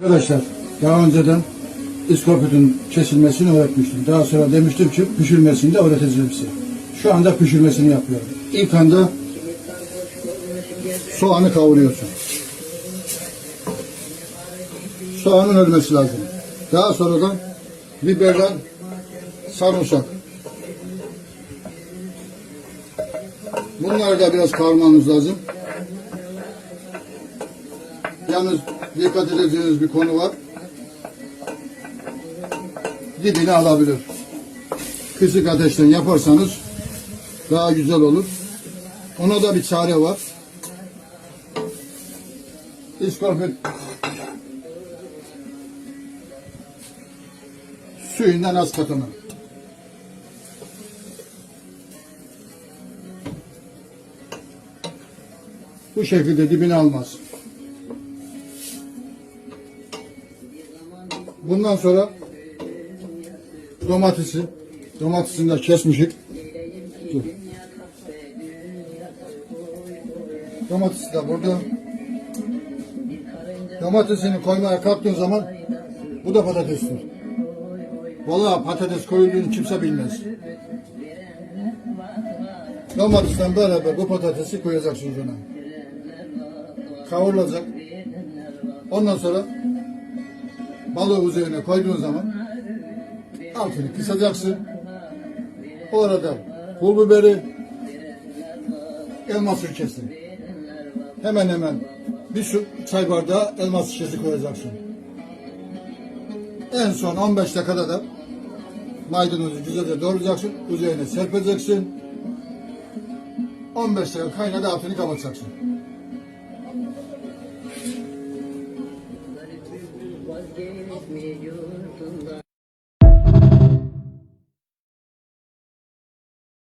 Arkadaşlar daha önceden iskopitun kesilmesini öğretmiştim. Daha sonra demiştim ki pişirmesini de öğreteceğim size. Şu anda pişirmesini yapıyorum. İlk anda soğanı kavuruyorsun. Soğanın ölmesi lazım. Daha sonra da biberler, sarımsak. Bunları da biraz kavurmanız lazım. Yalnız dikkat edeceğiniz bir konu var. Dibini alabilir. Kısık ateşten yaparsanız daha güzel olur. Ona da bir çare var. İskorpit suyundan az katını. Bu şekilde dibini almaz. Bundan sonra domatesi, domatesini de kesmişik. Domatesi de burada. Domatesini koymaya kalktığın zaman bu da patatestir. Valla patates koyulduğunu kimse bilmez. Domatesten beraber bu patatesi koyacaksınız ona. Kavrulacak. Ondan sonra balığı üzerine koyduğun zaman altını kısacaksın. Orada pul biberi, elma sirkesi. Hemen hemen bir su çay bardağı elma sirkesi koyacaksın. En son 15 dakikada da maydanozu güzelce doğrayacaksın. Üzerine serpeceksin. 15 dakika kaynadı altını kapatacaksın. Vazgeçmiyordun da